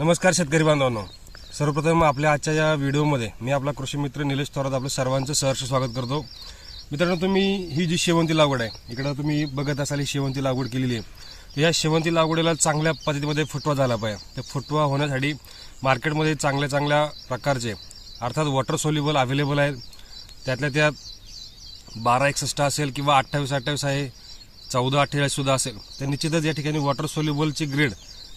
नमस्कार शेतकरी बांधवांनो. सर्वप्रथम आपल्या आजच्या या व्हिडिओमध्ये मी आपला कृषी मित्र निलेश थोरात आपलं सर्वांचं सहर्ष स्वागत करतो. मित्रांनो तुम्ही ही जी शेवंती लागवड आहे इकडं तुम्ही बघत असाल ही शेवंती लागवड केलेली आहे. तर या शेवंती लागवडीला चांगल्या पद्धतीमध्ये फुटवा झाला पाहिजे. त्या फुटवा होण्यासाठी मार्केटमध्ये चांगल्या चांगल्या प्रकारचे अर्थात वॉटर सोल्युबल अवेलेबल आहेत. त्यातल्या त्यात बारा एकसष्ट असेल किंवा अठ्ठावीस अठ्ठावीस आहे चौदा अठ्ठेचाळीस सुद्धा असेल तर निश्चितच या ठिकाणी वॉटर सोल्युबलची ग्रेड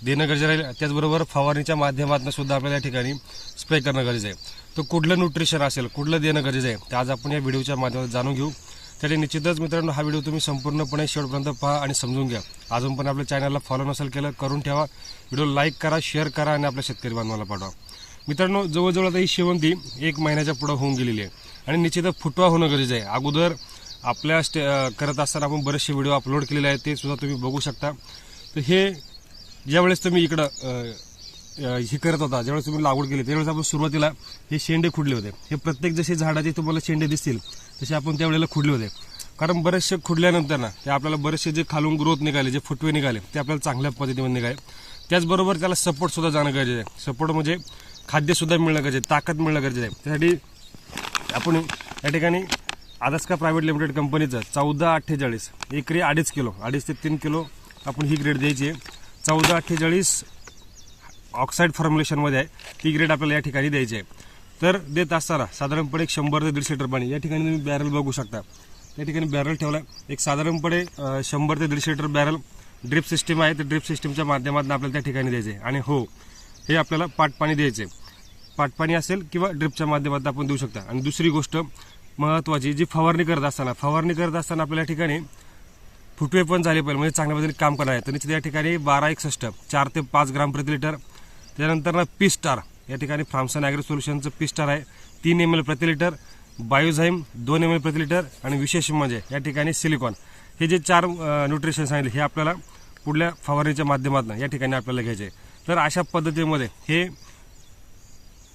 देणं गरजेचं राहील त्याचबरोबर फवारणीच्या माध्यमातून सुद्धा आपल्याला या ठिकाणी स्प्रे करणं गरजेचं आहे. तर कुठलं न्यूट्रिशन असेल कुठलं देणं गरजेचं आहे ते आज आपण या व्हिडिओच्या माध्यमातून जाणून घेऊ. त्यासाठी निश्चितच मित्रांनो हा व्हिडिओ तुम्ही संपूर्णपणे शेवटपर्यंत पहा आणि समजून घ्या. अजून पण आपल्या चॅनलला फॉलो नसेल केलं करून ठेवा. व्हिडिओ लाईक करा शेअर करा आणि आपल्या शेतकरी बांधवाला पाठवा. मित्रांनो जवळजवळ आता ही शेवंती एक महिन्याच्या पुढं होऊन गेलेली आहे. आणि निश्चितच फुटवा होणं गरजेचं आहे. अगोदर आपल्या स्टे करत असताना आपण बरेचसे व्हिडिओ अपलोड केलेले आहेत ते सुद्धा तुम्ही बघू शकता. तर हे ज्यावेळेस तुम्ही इकडं हे करत होता ज्यावेळेस तुम्ही लागवड केली त्यावेळेस आपण सुरुवातीला हे शेंडे खुडले होते. हे प्रत्येक जसे झाडाचे तुम्हाला शेंडे दिसतील तसे आपण त्यावेळेला खुडले होते. कारण बरेचसे खुडल्यानंतर ना ते आपल्याला बरेचसे जे खालून ग्रोथ निघाले जे फुटवे निघाले ते आपल्याला चांगल्या पद्धतीने निघाले. त्याचबरोबर त्याला सपोर्टसुद्धा जाणं गरजेचं आहे. सपोर्ट म्हणजे खाद्यसुद्धा मिळणं गरजेचं आहे ताकद मिळणं गरजेचं आहे. त्यासाठी आपण या ठिकाणी आदास्का प्रायव्हेट लिमिटेड कंपनीचं चौदा अठ्ठेचाळीस एकरी अडीच किलो अडीच ते तीन किलो आपण ही ग्रेड द्यायची आहे. चौदा अठ्ठेचाळीस ऑक्साईड फॉर्म्युलेशनमध्ये आहे. ती ग्रेड आपल्याला या ठिकाणी द्यायची आहे. तर देत असताना साधारणपणे एक शंभर ते दीडशे लिटर पाणी या ठिकाणी तुम्ही बॅरल बघू शकता. या ठिकाणी बॅरल ठेवला एक साधारणपणे शंभर ते दीडशे लिटर बॅरल ड्रिप सिस्टीम आहे. तर ड्रिप सिस्टीमच्या माध्यमातून आपल्याला त्या ठिकाणी द्यायचे आहे. आणि हो हे आपल्याला पाटपाणी द्यायचे पाटपाणी असेल किंवा ड्रिपच्या माध्यमातून आपण देऊ शकता. आणि दुसरी गोष्ट महत्त्वाची जी फवारणी करत असताना फवारणी करत असताना आपल्या ठिकाणी फुटवे पण झाले पाहिजे म्हणजे चांगल्या पद्धतीने काम करणार आहे तर निश्चित या ठिकाणी बारा एकसष्ट चार ते पाच ग्राम प्रति लिटर. त्यानंतर ना पी स्टार या ठिकाणी फ्रामसन ॲग्रो सोल्युशनचं पी स्टार आहे. तीन एम एल प्रति लिटर बायोझाईम दोन एम एल प्रति लिटर आणि विशेष म्हणजे या ठिकाणी सिलिकॉन हे जे चार न्यूट्रिशन सांगितले हे आपल्याला पुढल्या फवारणीच्या माध्यमातून या ठिकाणी आपल्याला घ्यायचे तर अशा पद्धतीमध्ये हे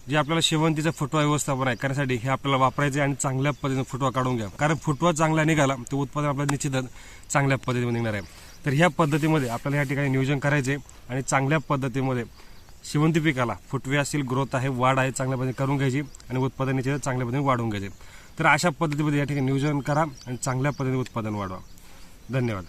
जे आपल्याला शेवंतीचा फुटवा व्यवस्थापन आहे करण्यासाठी हे आपल्याला वापरायचे आणि चांगल्या पद्धतीने फुटवा काढून घ्या कारण फुटवा चांगला निघाला तर उत्पादन आपल्याला निश्चितच चांगल्या पद्धतीने निघणार आहे. तर ह्या पद्धतीमध्ये आपल्याला या ठिकाणी नियोजन करायचे आणि चांगल्या पद्धतीमध्ये शेवंती पिकाला फुटवे असतील ग्रोथ आहे वाढ आहे चांगल्या पद्धतीने करून घ्यायची आणि उत्पादन निश्चित चांगल्या पद्धतीने वाढवून घ्यायचे. तर अशा पद्धतीमध्ये या ठिकाणी नियोजन करा आणि चांगल्या पद्धतीने उत्पादन वाढवा. धन्यवाद.